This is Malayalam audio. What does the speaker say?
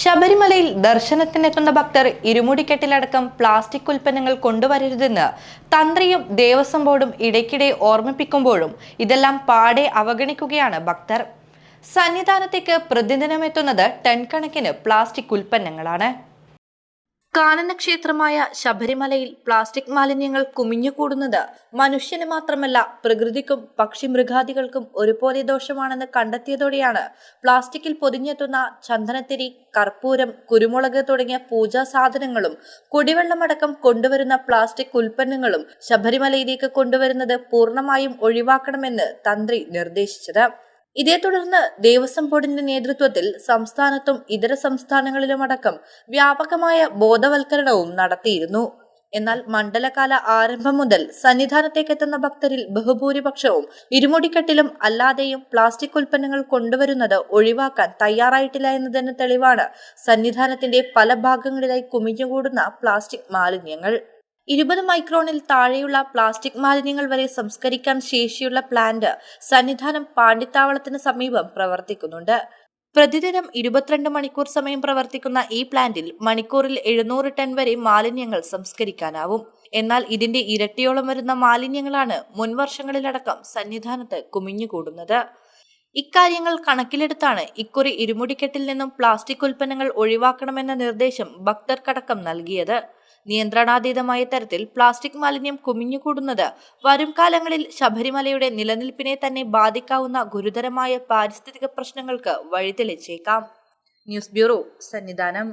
ശബരിമലയിൽ ദർശനത്തിനെത്തുന്ന ഭക്തർ ഇരുമുടിക്കെട്ടിലടക്കം പ്ലാസ്റ്റിക് ഉൽപ്പന്നങ്ങൾ കൊണ്ടുവരരുതെന്ന് തന്ത്രിയും ദേവസ്വം ബോർഡും ഇടയ്ക്കിടെ ഓർമ്മിപ്പിക്കുമ്പോഴും ഇതെല്ലാം പാടെ അവഗണിക്കുകയാണ് ഭക്തർ. സന്നിധാനത്തേക്ക് പ്രതിദിനം എത്തുന്നത് ടൺ കണക്കിന് പ്ലാസ്റ്റിക് ഉൽപ്പന്നങ്ങളാണ്. കാനനക്ഷേത്രമായ ശബരിമലയിൽ പ്ലാസ്റ്റിക് മാലിന്യങ്ങൾ കുമിഞ്ഞുകൂടുന്നത് മനുഷ്യന് മാത്രമല്ല പ്രകൃതിക്കും പക്ഷിമൃഗാദികൾക്കും ഒരുപോലെ ദോഷമാണെന്ന് കണ്ടെത്തിയതോടെയാണ് പ്ലാസ്റ്റിക്കിൽ പൊതിഞ്ഞെത്തുന്ന ചന്ദനത്തിരി കർപ്പൂരം കുരുമുളക് തുടങ്ങിയ പൂജാ സാധനങ്ങളും കുടിവെള്ളമടക്കം കൊണ്ടുവരുന്ന പ്ലാസ്റ്റിക് ഉൽപ്പന്നങ്ങളും ശബരിമലയിലേക്ക് കൊണ്ടുവരുന്നത് പൂർണമായും ഒഴിവാക്കണമെന്ന് തന്ത്രി നിർദ്ദേശിച്ചത്. ഇതേ തുടർന്ന് ദേവസ്വം ബോർഡിന്റെ നേതൃത്വത്തിൽ സംസ്ഥാനത്തും ഇതര സംസ്ഥാനങ്ങളിലുമടക്കം വ്യാപകമായ ബോധവൽക്കരണവും നടത്തിയിരുന്നു. എന്നാൽ മണ്ഡലകാല ആരംഭം മുതൽ സന്നിധാനത്തേക്കെത്തുന്ന ഭക്തരിൽ ബഹുഭൂരിപക്ഷവും ഇരുമുടിക്കെട്ടിലും അല്ലാതെയും പ്ലാസ്റ്റിക് ഉൽപ്പന്നങ്ങൾ കൊണ്ടുവരുന്നത് ഒഴിവാക്കാൻ തയ്യാറായിട്ടില്ല എന്നതിന് തെളിവാണ് സന്നിധാനത്തിന്റെ പല ഭാഗങ്ങളിലായി കുമിഞ്ഞുകൂടുന്ന പ്ലാസ്റ്റിക് മാലിന്യങ്ങൾ. ഇരുപത് മൈക്രോണിൽ താഴെയുള്ള പ്ലാസ്റ്റിക് മാലിന്യങ്ങൾ വരെ സംസ്കരിക്കാൻ ശേഷിയുള്ള പ്ലാന്റ് സന്നിധാനം പാണ്ഡിത്താവളത്തിന് സമീപം പ്രവർത്തിക്കുന്നുണ്ട്. പ്രതിദിനം ഇരുപത്തിരണ്ട് മണിക്കൂർ സമയം പ്രവർത്തിക്കുന്ന ഈ പ്ലാന്റിൽ മണിക്കൂറിൽ എഴുന്നൂറ് ടൺ വരെ മാലിന്യങ്ങൾ സംസ്കരിക്കാനാവും. എന്നാൽ ഇതിന്റെ ഇരട്ടിയോളം വരുന്ന മാലിന്യങ്ങളാണ് മുൻവർഷങ്ങളിലടക്കം സന്നിധാനത്ത് കുമിഞ്ഞുകൂടുന്നത്. ഇക്കാര്യങ്ങൾ കണക്കിലെടുത്താണ് ഇക്കുറി ഇരുമുടിക്കെട്ടിൽ നിന്നും പ്ലാസ്റ്റിക് ഉൽപ്പന്നങ്ങൾ ഒഴിവാക്കണമെന്ന നിർദ്ദേശം ഭക്തർക്കടക്കം നൽകിയത്. നിയന്ത്രണാതീതമായ തരത്തിൽ പ്ലാസ്റ്റിക് മാലിന്യം കുമിഞ്ഞുകൂടുന്നത് വരും കാലങ്ങളിൽ ശബരിമലയുടെ നിലനിൽപ്പിനെ തന്നെ ബാധിക്കാവുന്ന ഗുരുതരമായ പാരിസ്ഥിതിക പ്രശ്നങ്ങൾക്ക് വഴിതെളിച്ചേക്കാം. News bureau Sannidhanam.